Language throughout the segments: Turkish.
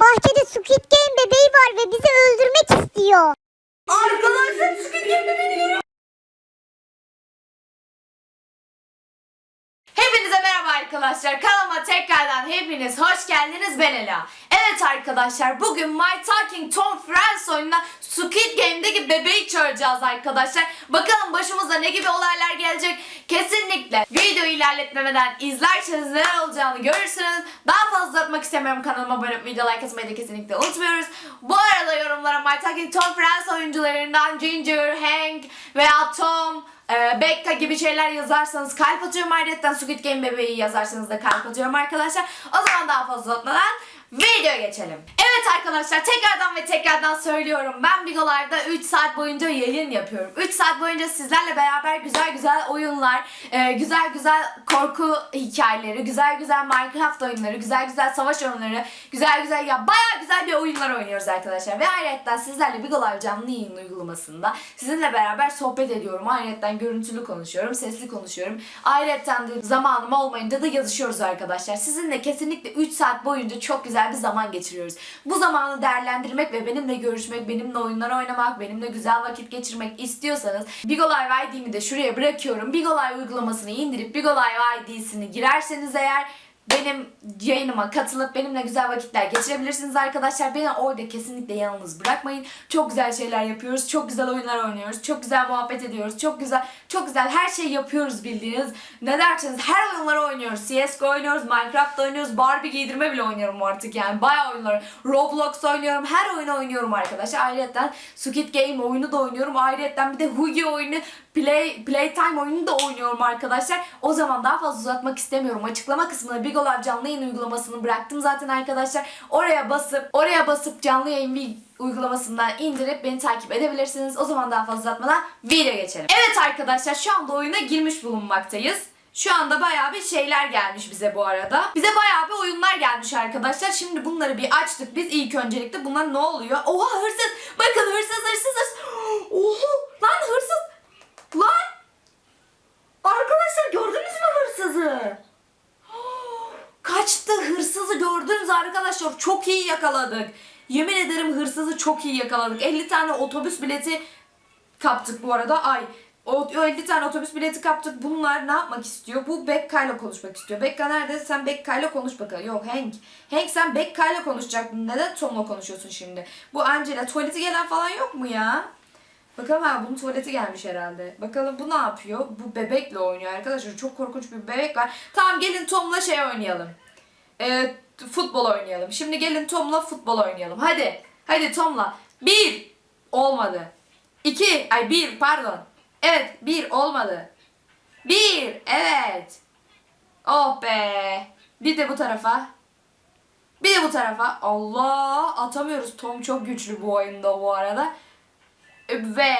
bahçede Squid Game bebeği var ve bizi öldürmek istiyor. Arkadaşlar Squid Game bebeğini. Hepinize merhaba arkadaşlar. Kanalıma tekrardan hepiniz hoş geldiniz. Ben Ela. Evet arkadaşlar bugün My Talking Tom Friends oyununda Squid Game'deki bebeği çağıracağız arkadaşlar. Bakalım başımıza ne gibi olaylar gelecek. Kesinlikle videoyu ilerletmemeden izlerseniz neler olacağını görürsünüz. Daha fazla uzatmak istemiyorum. Kanalıma abone olup video like atmayı da kesinlikle unutmuyoruz. Bu arada yorumlara My Talking Tom Friends oyuncularından Ginger, Hank veya Tom ee, Becca gibi şeyler yazarsanız kalp atıyorum ayrıca Squid Game bebeği yazarsanız da kalp atıyorum arkadaşlar. O zaman daha fazla uzatmadan videoya geçelim. Evet arkadaşlar tekrardan ve tekrardan söylüyorum. Ben Bigolar'da 3 saat boyunca yayın yapıyorum. 3 saat boyunca sizlerle beraber güzel güzel oyunlar, e, güzel güzel korku hikayeleri, güzel güzel Minecraft oyunları, güzel güzel savaş oyunları, güzel güzel ya baya güzel bir oyunlar oynuyoruz arkadaşlar. Ve ayrıca sizlerle Bigolar canlı yayın uygulamasında sizinle beraber sohbet ediyorum. Ayrıca görüntülü konuşuyorum, sesli konuşuyorum. Ayrıca de zamanım olmayınca da yazışıyoruz arkadaşlar. Sizinle kesinlikle 3 saat boyunca çok güzel bir zaman geçiriyoruz. Bu zamanı değerlendirmek ve benimle görüşmek, benimle oyunlar oynamak, benimle güzel vakit geçirmek istiyorsanız Bigolive ID'mi de şuraya bırakıyorum. Bigolive uygulamasını indirip Bigolive ID'sini girerseniz eğer benim yayınıma katılıp benimle güzel vakitler geçirebilirsiniz arkadaşlar. Beni orada kesinlikle yalnız bırakmayın. Çok güzel şeyler yapıyoruz. Çok güzel oyunlar oynuyoruz. Çok güzel muhabbet ediyoruz. Çok güzel çok güzel her şeyi yapıyoruz bildiğiniz. Ne derseniz her oyunları oynuyoruz. CSGO oynuyoruz, Minecraft oynuyoruz, Barbie giydirme bile oynuyorum artık yani. Bayağı oyunlar. Roblox oynuyorum. Her oyunu oynuyorum arkadaşlar. Ayrıca Squid Game oyunu da oynuyorum. Ayrıca bir de Hugi oyunu Play, Playtime oyunu da oynuyorum arkadaşlar. O zaman daha fazla uzatmak istemiyorum. Açıklama kısmına Big Olab canlı yayın uygulamasını bıraktım zaten arkadaşlar. Oraya basıp oraya basıp canlı yayın bir uygulamasından indirip beni takip edebilirsiniz. O zaman daha fazla uzatmadan video geçelim. Evet arkadaşlar şu anda oyuna girmiş bulunmaktayız. Şu anda bayağı bir şeyler gelmiş bize bu arada. Bize bayağı bir oyunlar gelmiş arkadaşlar. Şimdi bunları bir açtık. Biz ilk öncelikle bunlar ne oluyor? Oha hırsız. Bakın hırsız hırsız hırsız. Oha lan hırsız. Lan! Arkadaşlar gördünüz mü hırsızı? Kaçtı hırsızı gördünüz arkadaşlar. Çok iyi yakaladık. Yemin ederim hırsızı çok iyi yakaladık. 50 tane otobüs bileti kaptık bu arada. Ay o 50 tane otobüs bileti kaptık. Bunlar ne yapmak istiyor? Bu Bekka ile konuşmak istiyor. Bekka nerede? Sen Bekka ile konuş bakalım. Yok Hank. Hank sen Bekka ile konuşacaktın. Neden Tom'la konuşuyorsun şimdi? Bu Angela tuvaleti gelen falan yok mu ya? Bakalım ha bunun tuvaleti gelmiş herhalde. Bakalım bu ne yapıyor? Bu bebekle oynuyor arkadaşlar. Çok korkunç bir bebek var. Tamam gelin Tom'la şey oynayalım. Ee, futbol oynayalım. Şimdi gelin Tom'la futbol oynayalım. Hadi. Hadi Tom'la. Bir. Olmadı. İki. Ay bir pardon. Evet bir olmadı. Bir. Evet. Oh be. Bir de bu tarafa. Bir de bu tarafa. Allah atamıyoruz. Tom çok güçlü bu oyunda bu arada. Ve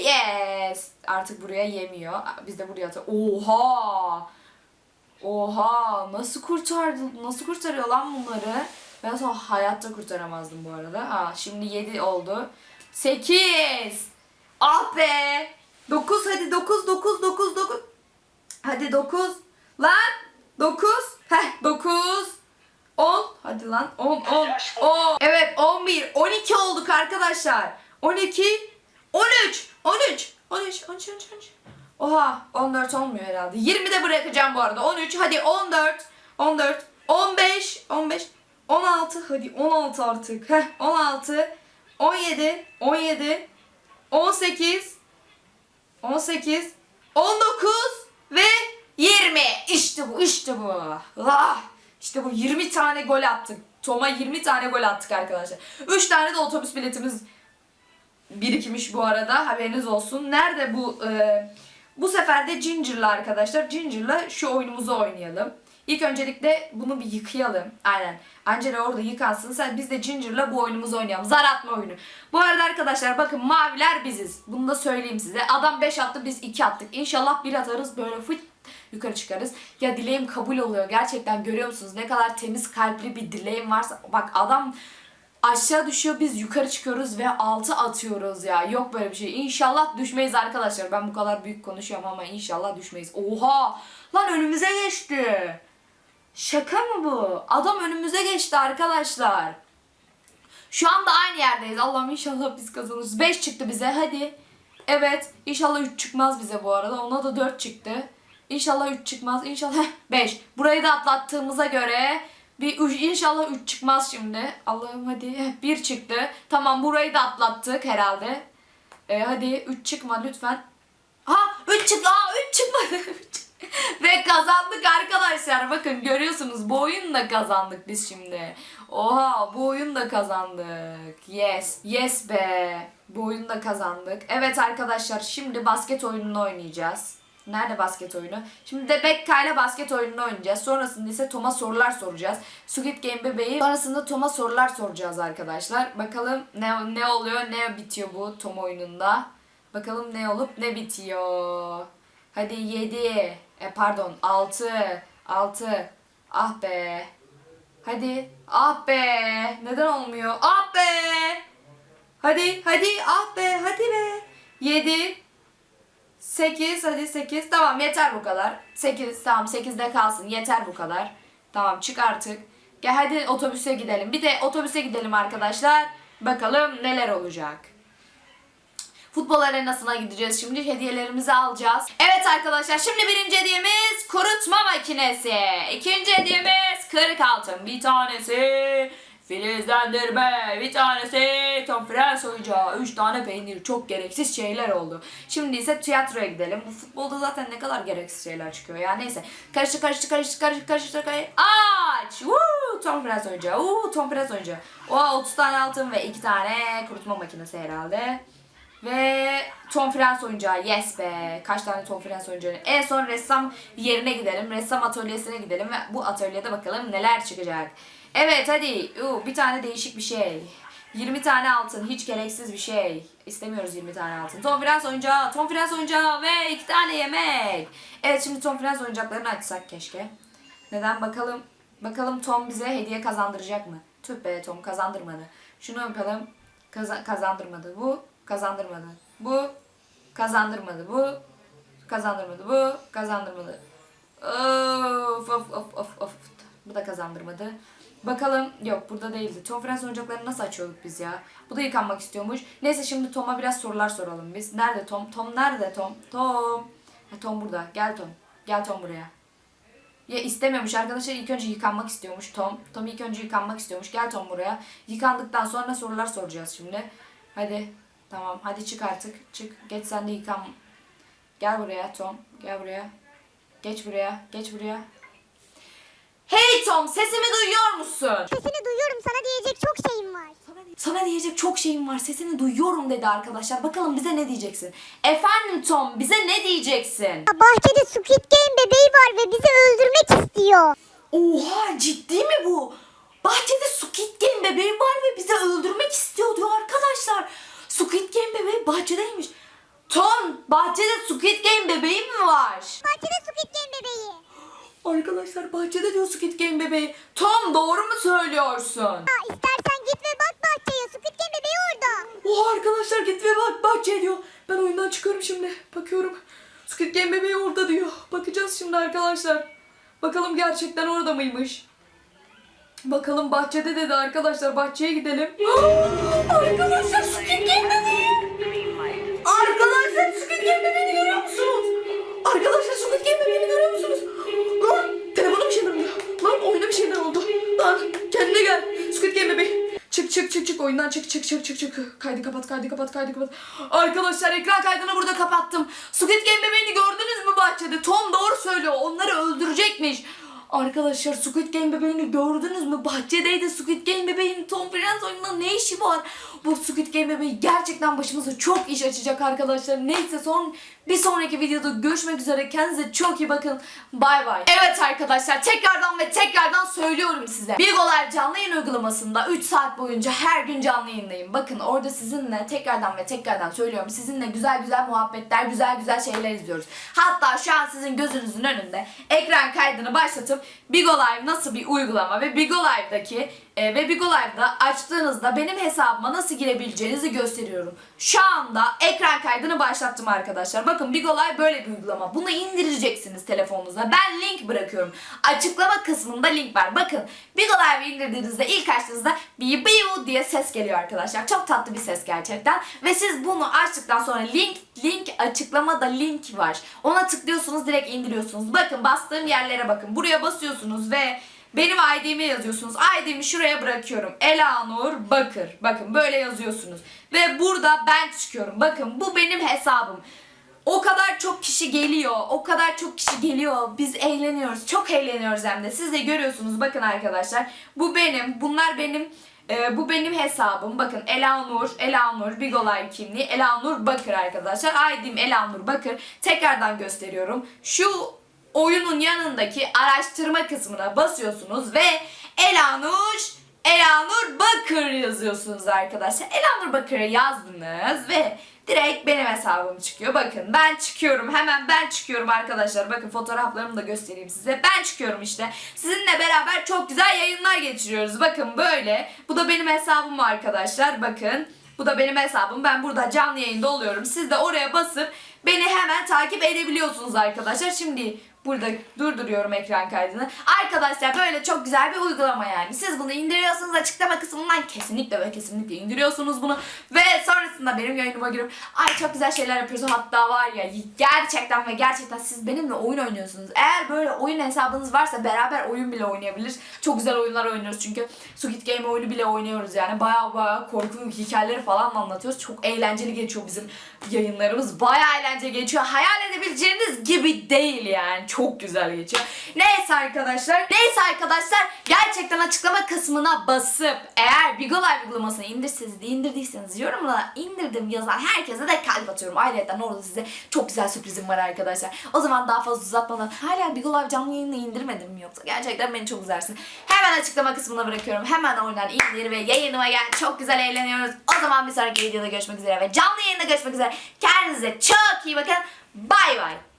yes. Artık buraya yemiyor. Biz de buraya atıyor. Oha. Oha. Nasıl kurtardı? Nasıl kurtarıyor lan bunları? Ben sonra hayatta kurtaramazdım bu arada. Ha şimdi 7 oldu. 8. Ah be. 9 hadi 9 9 9 9. Hadi 9. Lan 9. Heh 9. 10. Hadi lan 10 10 10. Evet 11 12 olduk arkadaşlar. 12 13 13 13 13 13 13. Oha 14 olmuyor herhalde. 20 de bırakacağım bu arada. 13 hadi 14 14 15 15 16 hadi 16 artık. Heh 16 17 17 18 18 19 ve 20. İşte bu işte bu. Ah, işte bu 20 tane gol attık. Tom'a 20 tane gol attık arkadaşlar. 3 tane de otobüs biletimiz birikmiş bu arada haberiniz olsun. Nerede bu e, bu sefer de Ginger'la arkadaşlar. Ginger'la şu oyunumuzu oynayalım. İlk öncelikle bunu bir yıkayalım. Aynen. Angela orada yıkansın. Sen biz de Ginger'la bu oyunumuzu oynayalım. Zar atma oyunu. Bu arada arkadaşlar bakın maviler biziz. Bunu da söyleyeyim size. Adam 5 attı biz 2 attık. İnşallah bir atarız böyle fıt yukarı çıkarız. Ya dileğim kabul oluyor. Gerçekten görüyor musunuz? Ne kadar temiz kalpli bir dileğim varsa. Bak adam aşağı düşüyor biz yukarı çıkıyoruz ve altı atıyoruz ya. Yok böyle bir şey. İnşallah düşmeyiz arkadaşlar. Ben bu kadar büyük konuşuyorum ama inşallah düşmeyiz. Oha! Lan önümüze geçti. Şaka mı bu? Adam önümüze geçti arkadaşlar. Şu anda aynı yerdeyiz. Allah'ım inşallah biz kazanırız. 5 çıktı bize hadi. Evet inşallah 3 çıkmaz bize bu arada. Ona da 4 çıktı. İnşallah 3 çıkmaz. İnşallah 5. Burayı da atlattığımıza göre bir üç- inşallah 3 çıkmaz şimdi. Allah'ım hadi 1 çıktı. Tamam burayı da atlattık herhalde. Ee, hadi 3 çıkma lütfen. Ha 3 çıktı. Aa 3 çıkmadı. Ve kazandık arkadaşlar. Bakın görüyorsunuz bu oyunla kazandık biz şimdi. Oha bu oyunda kazandık. Yes. Yes be. Bu oyunda kazandık. Evet arkadaşlar şimdi basket oyununu oynayacağız. Nerede basket oyunu? Şimdi de ile basket oyununu oynayacağız. Sonrasında ise Tom'a sorular soracağız. Squid Game bebeği. Sonrasında Tom'a sorular soracağız arkadaşlar. Bakalım ne ne oluyor, ne bitiyor bu Tom oyununda. Bakalım ne olup ne bitiyor. Hadi 7. E pardon 6. 6. Ah be. Hadi. Ah be. Neden olmuyor? Ah be. Hadi hadi ah be hadi be. 7. 8 hadi 8. Tamam yeter bu kadar. 8 tamam 8'de kalsın. Yeter bu kadar. Tamam çık artık. Gel hadi otobüse gidelim. Bir de otobüse gidelim arkadaşlar. Bakalım neler olacak. Futbol arenasına gideceğiz şimdi. Hediyelerimizi alacağız. Evet arkadaşlar şimdi birinci hediyemiz kurutma makinesi. İkinci hediyemiz kırık altın. Bir tanesi filizlendirme. Bir tanesi Tom Frens oyuncağı. Üç tane peynir. Çok gereksiz şeyler oldu. Şimdi ise tiyatroya gidelim. Bu futbolda zaten ne kadar gereksiz şeyler çıkıyor ya. Neyse. Karıştır karıştır karıştır karıştır karıştır. karıştır. Aç. Woo! Tom Frens oyuncağı. Woo! Tom Frens oyuncağı. Oha 30 tane altın ve 2 tane kurutma makinesi herhalde. Ve Tom Frens oyuncağı yes be. Kaç tane Tom Frens oyuncağı. En son ressam yerine gidelim. Ressam atölyesine gidelim ve bu atölyede bakalım neler çıkacak. Evet hadi. Uu, bir tane değişik bir şey. 20 tane altın. Hiç gereksiz bir şey. İstemiyoruz 20 tane altın. Tom Frens oyuncağı. Tom Frens oyuncağı ve 2 tane yemek. Evet şimdi Tom Frens oyuncaklarını açsak keşke. Neden bakalım. Bakalım Tom bize hediye kazandıracak mı? Tüh be Tom kazandırmadı. Şunu yapalım. Kaza- kazandırmadı. Bu kazandırmadı. Bu kazandırmadı. Bu kazandırmadı. Bu kazandırmadı. Of of of of of. Bu da kazandırmadı. Bakalım yok burada değildi. Tom Frans oyuncaklarını nasıl açıyorduk biz ya? Bu da yıkanmak istiyormuş. Neyse şimdi Tom'a biraz sorular soralım biz. Nerede Tom? Tom nerede Tom? Tom. Ha, Tom burada. Gel Tom. Gel Tom buraya. Ya istemiyormuş arkadaşlar ilk önce yıkanmak istiyormuş Tom. Tom ilk önce yıkanmak istiyormuş. Gel Tom buraya. Yıkandıktan sonra sorular soracağız şimdi. Hadi. Tamam hadi çık artık. Çık. Geç sen de yıkan. Gel buraya Tom. Gel buraya. Geç buraya. Geç buraya. Hey Tom sesimi musun? Sesini duyuyorum sana diyecek çok şeyim var. Sana diyecek çok şeyim var. Sesini duyuyorum dedi arkadaşlar. Bakalım bize ne diyeceksin? Efendim Tom bize ne diyeceksin? Bahçede Squid Game bebeği var ve bizi öldürmek istiyor. Oha ciddi mi bu? Bahçede Squid Game bebeği var ve bizi öldürmek istiyor diyor arkadaşlar. Squid Game bebeği bahçedeymiş. Tom bahçede Squid Game bebeği mi var? Bahçede. Arkadaşlar bahçede diyor Squid Game bebeği. Tom doğru mu söylüyorsun? Ha, istersen git ve bak bahçeye Squid Game bebeği orada. Oha arkadaşlar git ve bak bahçe diyor. Ben oyundan çıkıyorum şimdi. Bakıyorum. Squid Game bebeği orada diyor. Bakacağız şimdi arkadaşlar. Bakalım gerçekten orada mıymış? Bakalım bahçede dedi arkadaşlar. Bahçeye gidelim. arkadaşlar Squid Game bebeği. Arkadaşlar Squid Game bebeğini görüyor musunuz? Arkadaşlar Squid Game bebeğini görüyor musunuz? Lan kendine gel. Squid Game bebeği. Çık çık çık çık oyundan çık çık çık çık çık. Kaydı kapat kaydı kapat kaydı kapat. Arkadaşlar ekran kaydını burada kapattım. Squid Game bebeğini gördünüz mü bahçede? Tom doğru söylüyor. Onları öldürecekmiş. Arkadaşlar Squid Game bebeğini gördünüz mü? Bahçedeydi Squid Game bebeğinin Tom Friends oyununda ne işi var? Bu Squid Game bebeği gerçekten başımıza çok iş açacak arkadaşlar. Neyse son bir sonraki videoda görüşmek üzere. Kendinize çok iyi bakın. Bay bay. Evet arkadaşlar tekrardan ve tekrardan söylüyorum size. Big Olay canlı yayın uygulamasında 3 saat boyunca her gün canlı yayındayım. Bakın orada sizinle tekrardan ve tekrardan söylüyorum. Sizinle güzel güzel muhabbetler, güzel güzel şeyler izliyoruz. Hatta şu an sizin gözünüzün önünde ekran kaydını başlatıp Big Live nasıl bir uygulama ve Big Live'daki E, ve Bigo Live'da açtığınızda benim hesabıma nasıl girebileceğinizi gösteriyorum. Şu anda ekran kaydını başlattım arkadaşlar. Bakın Bigo Live böyle bir uygulama. Bunu indireceksiniz telefonunuza. Ben link bırakıyorum. Açıklama kısmında link var. Bakın Bigo Live'ı indirdiğinizde ilk açtığınızda biu biu diye ses geliyor arkadaşlar. Çok tatlı bir ses gerçekten. Ve siz bunu açtıktan sonra link link açıklamada link var. Ona tıklıyorsunuz direkt indiriyorsunuz. Bakın bastığım yerlere bakın. Buraya basıyorsunuz ve benim ID'mi yazıyorsunuz. ID'mi şuraya bırakıyorum. Elanur Bakır. Bakın böyle yazıyorsunuz. Ve burada ben çıkıyorum. Bakın bu benim hesabım. O kadar çok kişi geliyor. O kadar çok kişi geliyor. Biz eğleniyoruz. Çok eğleniyoruz hem de. Siz de görüyorsunuz. Bakın arkadaşlar. Bu benim. Bunlar benim. e, bu benim hesabım. Bakın Elanur, Elanur, Bigolay kimliği, Elanur Bakır arkadaşlar. ID'm Elanur Bakır. Tekrardan gösteriyorum. Şu oyunun yanındaki araştırma kısmına basıyorsunuz ve Elanur Elanur Bakır yazıyorsunuz arkadaşlar. Elanur Bakır'ı yazdınız ve direkt benim hesabım çıkıyor. Bakın ben çıkıyorum. Hemen ben çıkıyorum arkadaşlar. Bakın fotoğraflarımı da göstereyim size. Ben çıkıyorum işte. Sizinle beraber çok güzel yayınlar geçiriyoruz. Bakın böyle. Bu da benim hesabım arkadaşlar. Bakın. Bu da benim hesabım. Ben burada canlı yayında oluyorum. Siz de oraya basıp beni hemen takip edebiliyorsunuz arkadaşlar. Şimdi burada durduruyorum ekran kaydını. Arkadaşlar böyle çok güzel bir uygulama yani. Siz bunu indiriyorsunuz açıklama kısmından kesinlikle ve kesinlikle indiriyorsunuz bunu. Ve sonrasında benim yayınıma girip ay çok güzel şeyler yapıyorsun hatta var ya gerçekten ve gerçekten siz benimle oyun oynuyorsunuz. Eğer böyle oyun hesabınız varsa beraber oyun bile oynayabilir. Çok güzel oyunlar oynuyoruz çünkü Squid Game oyunu bile oynuyoruz yani. Baya baya korku hikayeleri falan anlatıyoruz. Çok eğlenceli geçiyor bizim yayınlarımız. Baya eğlenceli geçiyor. Hayal edebileceğiniz gibi değil yani. Çok güzel geçiyor. Neyse arkadaşlar. Neyse arkadaşlar. Gerçekten açıklama kısmına basıp eğer Bigo Live uygulamasını indirseniz indirdiyseniz yorumlara indirdim yazan herkese de kalp atıyorum. Ayrıca orada size çok güzel sürprizim var arkadaşlar. O zaman daha fazla uzatmadan hala Bigo Live canlı yayını indirmedim mi yoksa? Gerçekten beni çok üzersin. Hemen açıklama kısmına bırakıyorum. Hemen oradan indir ve yayınıma gel. Çok güzel eğleniyoruz. O zaman bir sonraki videoda görüşmek üzere ve canlı yayında görüşmek üzere. Kendinize çok iyi bakın. Bay bay.